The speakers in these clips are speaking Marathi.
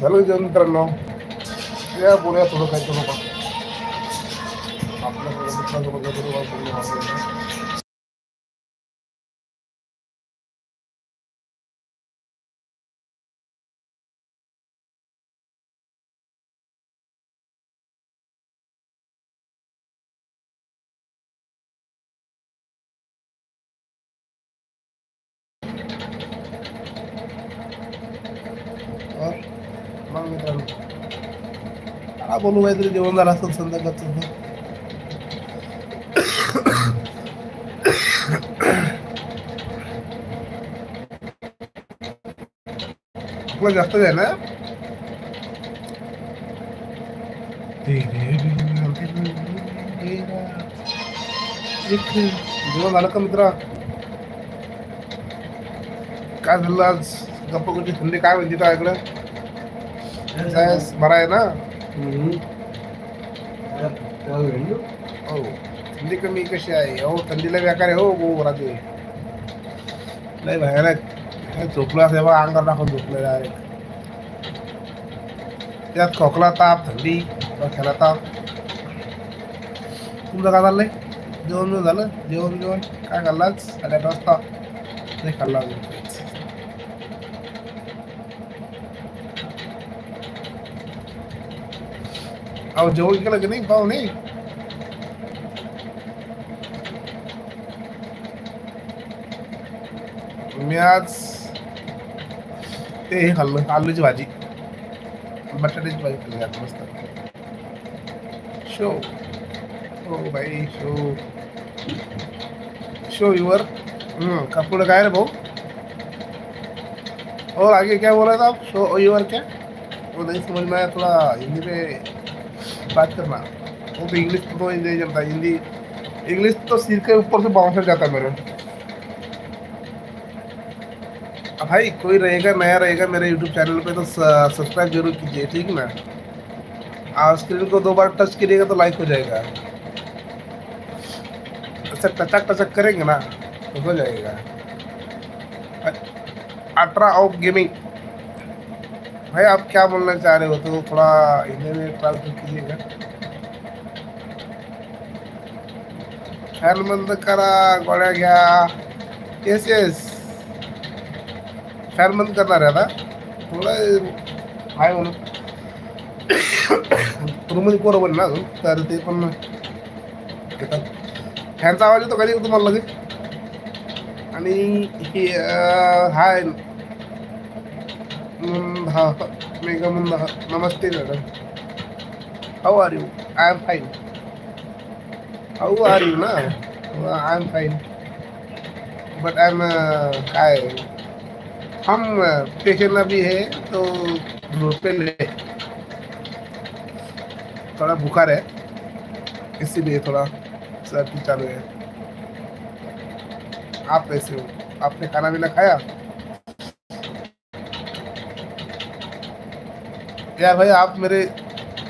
झालं जेवण मित्रांनो. या बोलूया थोडं काय करू नका आपल्या मित्रांसोबत काहीतरी बोलू आपण. और मग मित्रांनो काय बोलू काहीतरी जेवण झालं असेल संध्याकाळचं. तुला जास्त आहे ना जेवण झालं का मित्रा? काय झालं आज? गप्पा थंडी काय म्हणते काय इकडं बरा आहे ना? हो थंडी कमी कशी आहे हो थंडीला बेकार आहे हो गो राहते नाही भयानक काय झोपलं असं बघा अंगावर टाकून झोपलं आहे त्यात खोकला ताप थंडी खेळा ताप तुमचं काय चाललंय जेवण झालं जेवण जेवण काय खाल्लाच साडेआठ वाजता नाही खाल्ला अजून अहो जेवण केलं की नाही पाहू नाही मी आज ते हे खाल्लं आलूची भाजी बटाट्याची भाजी खाल्ली आज मस्त शो हो भाई शो शो युवर हम्म काय रे भाऊ और आगे क्या बोला था आप शो युवर क्या वो नहीं समझ में आया थोड़ा हिंदी में बात करना। वो तो इंग्लिश तो नहीं चलता हिंदी। इंग्लिश तो सिर के ऊपर से बाउंसर जाता मेरे। भाई, कोई रहेगा, नया रहेगा मेरे यूट्यूब चैनल पे तो सब्सक्राइब ज़रूर कीजिए, ठीक ना? आप स्क्रीन को दो बार टच करिएगा तो लाइक हो जाएगा। ऐसा टचक टचक करेंगे ना तो हो जाएगा। Ultra of gaming. भाई आप क्या बोलना चाह रहे हो? तो थोड़ा हिंदी में ट्रांसलेट कीजिएगा। फॅन बंद करा गोळ्या घ्या येस येस। फॅन बंद करणार आहे आता थोडं आहे म्हणून रूममध्ये पोरं पण ना अजून तर ते पण घेतात फॅनचा आवाज येतो कधी तुम्हाला लगेच आणि हे हाय हा आहे मुंद हा मेगा मुंद हा नमस्ते madam how are you I am fine how are you ना I am fine but I am काय? हम पेशेंट अभी है तो पे ले। थोड़ा बुखार है। इसीलिए थोड़ा सर्दी चालू है। आप कैसे हो। आपने खाना पीना खाया? यार भाई, आप मेरे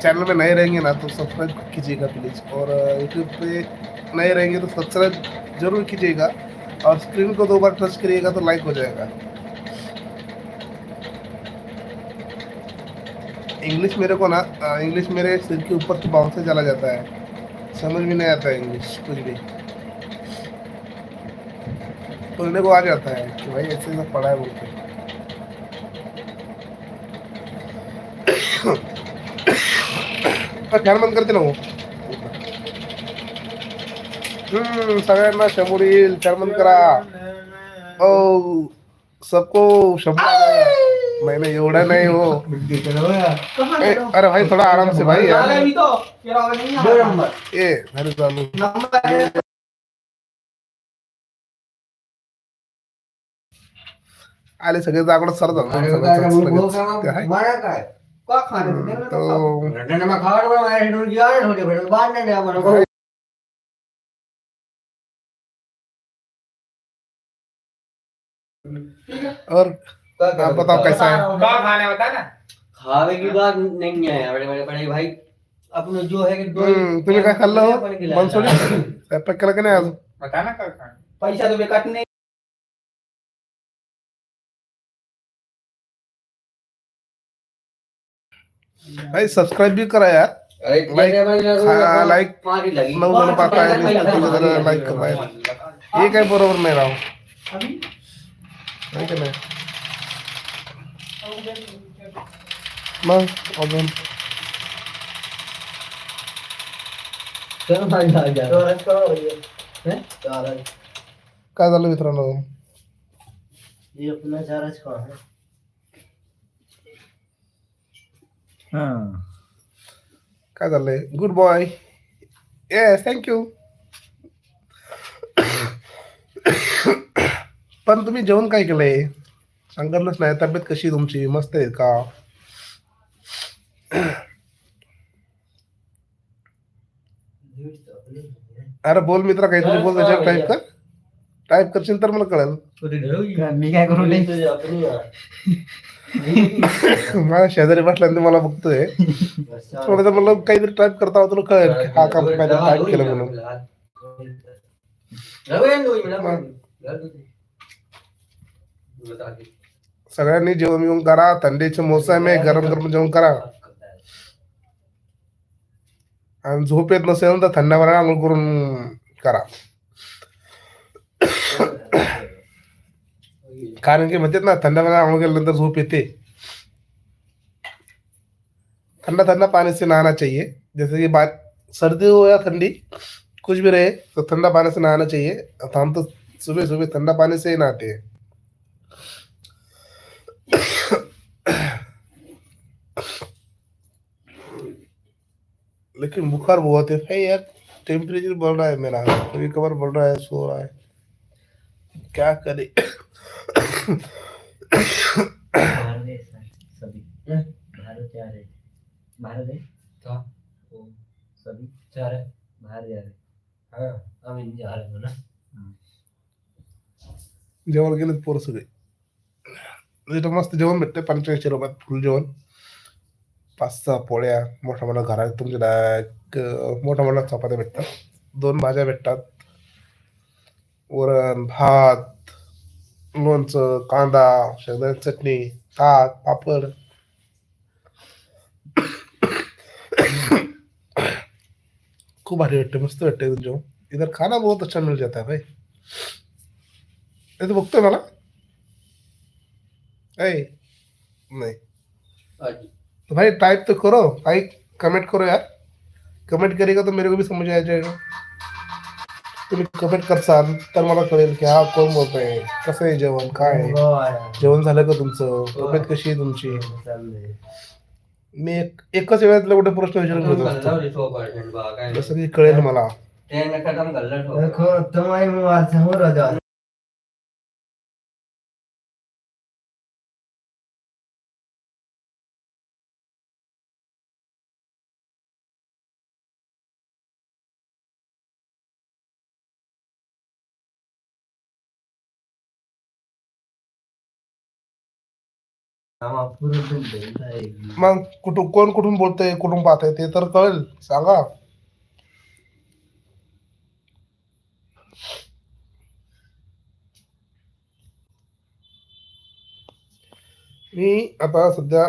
चैनल में नए रहेंगे ना तो सब्सक्राइब कीजिएगा प्लीज़ और यूट्यूब पे नए रहेंगे तो सब्सक्राइब ज़रूर कीजिएगा। और स्क्रीन को दो बार टच करिएगा तो लाइक हो जाएगा। इंग्लिश मेरे को ना इंग्लिश मेरे सिर के ऊपर से बाउंस से चला जाता है। समझ में नहीं आता इंग्लिश कुछ भी। बोलने को आ जाता है कि भाई, ऐसे सब पढ़ा है बोल फॅन बंद करते ना हो हम्म सगळ्यांना शंभर येईल फॅन बंद करा. ओ सबको शंभर. मैंने एवढा नहीं हो. ए, अरे भाई थोड़ा आराम से भाई यार. ए अरे चालू नंबर आले सगळे जागड सर मारा काय? का खाणे तो रटने में खावर बड़ा मारे ढूंढ दिया ढूंढ दिया बाद में दिया मनो और आप बताओ कैसा है का खाने होता ना खावे की बात नहीं है बड़े बड़े बड़े भाई अपने जो है कि दो हम्म, तुम्ही काय खाल्लं हो अपन खिलाया। बनसोडी स्वयंपाक केला की नाही अजून बता ना का खाने पैसा तो बेकार नहीं भाई सब्सक्राइब भी करा यार। अरे Like, तेरे भाई लोगों हाँ, को like, मारी लगी। नऊ जण पाहता आहे, वीस पस्तीस जण like करताय. हे काय बरोबर नाही राव नाही का नाही मग अजून चल भाई आ जा चौरस करो ये हैं? चौरस काय झालं मित्रांनो ये अपना चौरस कौन है काय झालंय? गुड बॉय येस थँक्यू पण तुम्ही जेवण काय केलंय? सांगितलंच नाही तब्येत कशी आहे तुमची? मस्त आहे का? अरे बोल मित्रा काहीतरी बोल त्याच्यावर टाईप कर. टाईप करशील तर मला कळेल. मी काय करू माझ्या शेजारी बसल्यानंतर मला बघतोय. थोडं मला काहीतरी टाईप करता तुला कळेल हा काम काय टाईप केलं म्हणून. सगळ्यांनी जेवण येऊन करा थंडीचे मोसम आहे गरम गरम जेवण करा. आणि झोप येत नसेल तर थंड करून करा. कारण की म्हणतात ना थंड केल्यानंतर झोप येते ठंडा ठंडा पानी से नहाना चाहिए जैसे कि बात सर्दी हो या ठंडी कुछ भी रहे तो ठंडा पानी से नहाना चाहिए हम तो सुबह सुबह ठंडा पानी से ही नहाते हैं लेकिन बुखार बहुत है भाई यार टेम्परेचर बढ़ रहा है मेरा कभी कभार बढ़ रहा है सो रहा है क्या करे सभी हैं? बाहर जा रहे बाहर दे क्या? वो सभी चार है बाहर जा रहे हाँ हम जा रहे हो जेवण गेलेत पोरं सगळे इथं मस्त जेवण भेटते पंच्याऐंशी रुपयात फुल जेवण पाच सहा पोळ्या मोठ्या मोठ्या घरात तुमच्या डायरेक्ट मोठ्या मोठ्या चपात्या भेटतात दोन भाज्या भेटतात वरण भात लोणचं कांदा शेंगदाण्याची चटणी ताक पापड खूप भारी भेटते मस्त भेटते इथून जेवण इधर खाना बहुत अच्छा मिल जाता है भाई ये तो बघतोय मला ऐ नाही तो भाई टाइप तो करो भाई कमेंट करो यार कमेंट करेगा तो मेरे को भी समझ आ जाएगा तुम्ही कमेंट करसाल तर मला कळेल की हा कोण बोलतोय कसं आहे जेवण काय आहे? जेवण झालं का तुमचं? तब्येत कशी आहे तुमची? समझे मी एक एकच वेळातले मोठे प्रश्न विचारून खतम घेत कर असतो जसं की कळेल मला. ठोक. देखो तुम्हारी मोबाइल मग कुठून कोण कुठून बोलतंय कुठून पाहतंय ते तर कळेल. सांगा. मी आता सध्या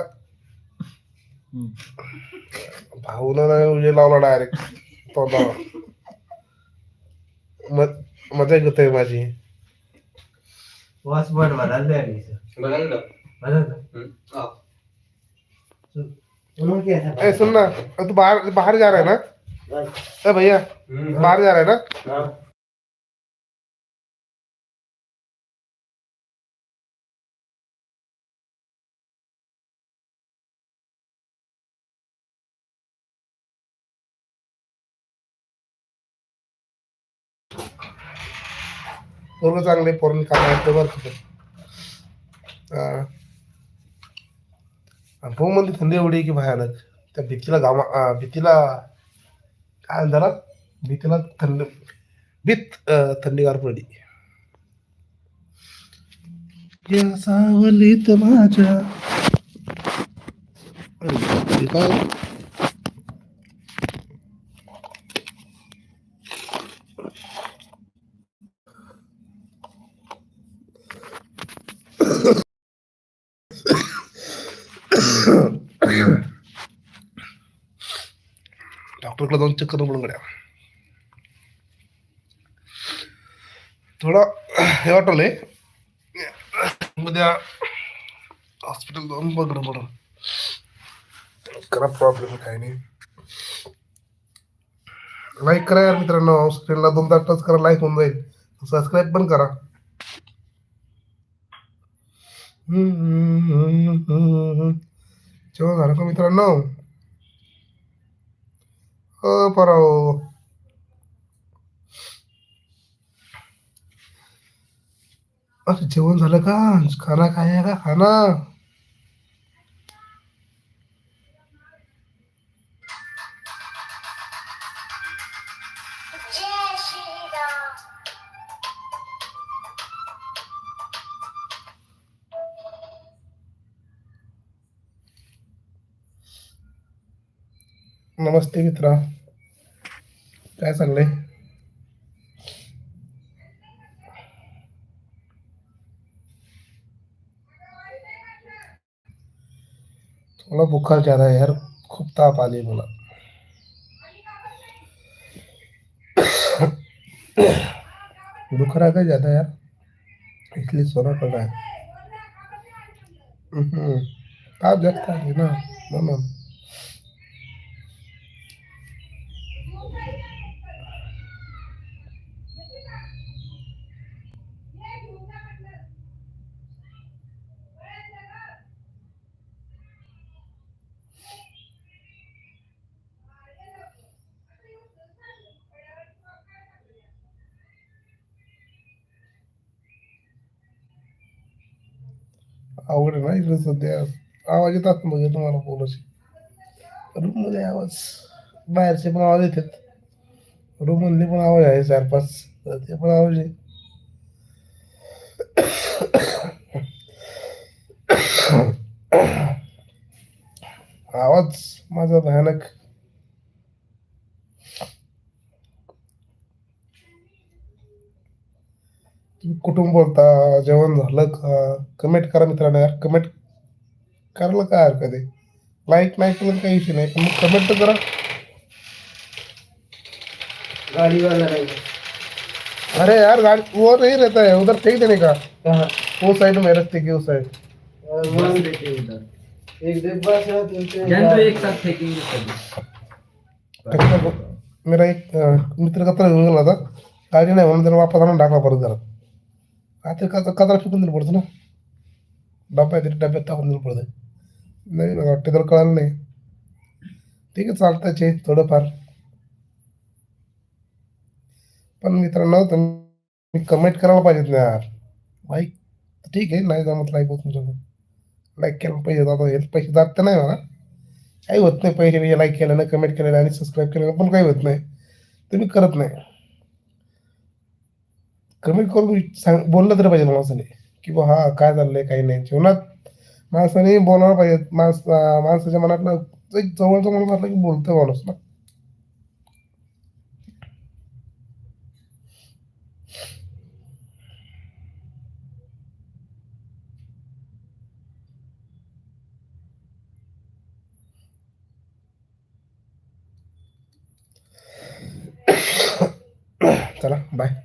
भाऊला नाही उजे लावला डायरेक्ट तोंडाला म- मजा घेत आहे माझी पासवर्ड बदल दे अभी से बदल दो बदल दो हम्म, आओ। उन्होंने क्या था। ए सुन ना तू बाहर बाहर जा रहा है ना? ए भैया हम्म, बाहर जा रहा है ना? हाँ। पोरग चांगले पोरण काम आहेत ते बरं का. आणि थंडी एवढी की भयानक. त्या भीतीला गावा भीतीला काय जरा भीतीला थंड भीत थंडीगार पडली. या सावलीत माझ्या काय? डॉक्टरकडे जाऊन चेक करून म्हणून गड्या थोडा हे वाटलं उद्या हॉस्पिटल जाऊन बघणं म्हणून करा प्रॉब्लेम काय नाही. लाईक करा यार मित्रांनो स्क्रीनला दोन तास टच करा लाईक होऊन जाईल. सबस्क्राईब पण करा. जेवण झालं का मित्रांनो? हो पराव. अरे जेवण झालं का? खाना काय आहे का? खाना. नमस्ते मित्रा। काय चाललंय? थोड़ा बुखार ज़्यादा है यार खूब ताप आली मला. बुखार आ गया ज़्यादा यार? इसलिए सोना पड़ रहा है हम्म, ताप जास्त आली ना म्हणून. आवड आहे ना इकडे सध्या. आवाज येतात असतो म्हणजे तुम्हाला बोलायचे रूममध्ये आवाज. बाहेरचे पण आवाज येतात. रूम मधले पण आवाज आहे चार पाच तर ते पण आवाज आहे आवाज माझा भयानक तुम्ही कुठून बोलता जेवण झालं का? कमेंट करा मित्रांनो यार. कमेंट करायला काय हरकत आहे? लाईक नाही केलं काही इश्यू नाही. पण मग कमेंट तर करा. गाड़ी वाला नहीं. अरे यार गाड़ी वो नहीं रहता है. उधर फेंक देने का? कहाँ वो साइड में रास्ते की उस साइड उधर. एक डिब्बा से तुमसे जान तो एक साथ फेंकेंगे सभी मेरा एक मित्र कचरा घेऊन गेला होता गाडी नाही म्हणून त्याला वापस आणून टाकला परत घरात आता कचरा कचरा फेकून दिलं पडतं ना? डब्बा तरी डब्यात टाकून दिलं पडतं नाही ना वाटतं त्याला कळालं नाही. ठीक आहे चालतंच आहे थोडंफार. पण मित्रांनो तुम्ही कमेंट करायला पाहिजेत ना यार. बाईक ठीक आहे नाही जमत लाईक होत तुमच्याकडून. लाईक केलं पैसे जातो हे पैसे जात तर नाही म्हणा. काही होत नाही पैसे म्हणजे लाईक केल्यानं कमेंट केलेलं आणि सबस्क्राईब केल्यानं पण काही होत नाही. तुम्ही करत नाही. कमेंट करून सांग बोललं तरी पाहिजे माणसाने की बा हा काय चाललंय काही नाही. जीवनात माणसाने बोलायला पाहिजे. माणस माणसाच्या मनातलं एक जवळचं माणूस असलं की बोलतोय माणूस ना. चला बाय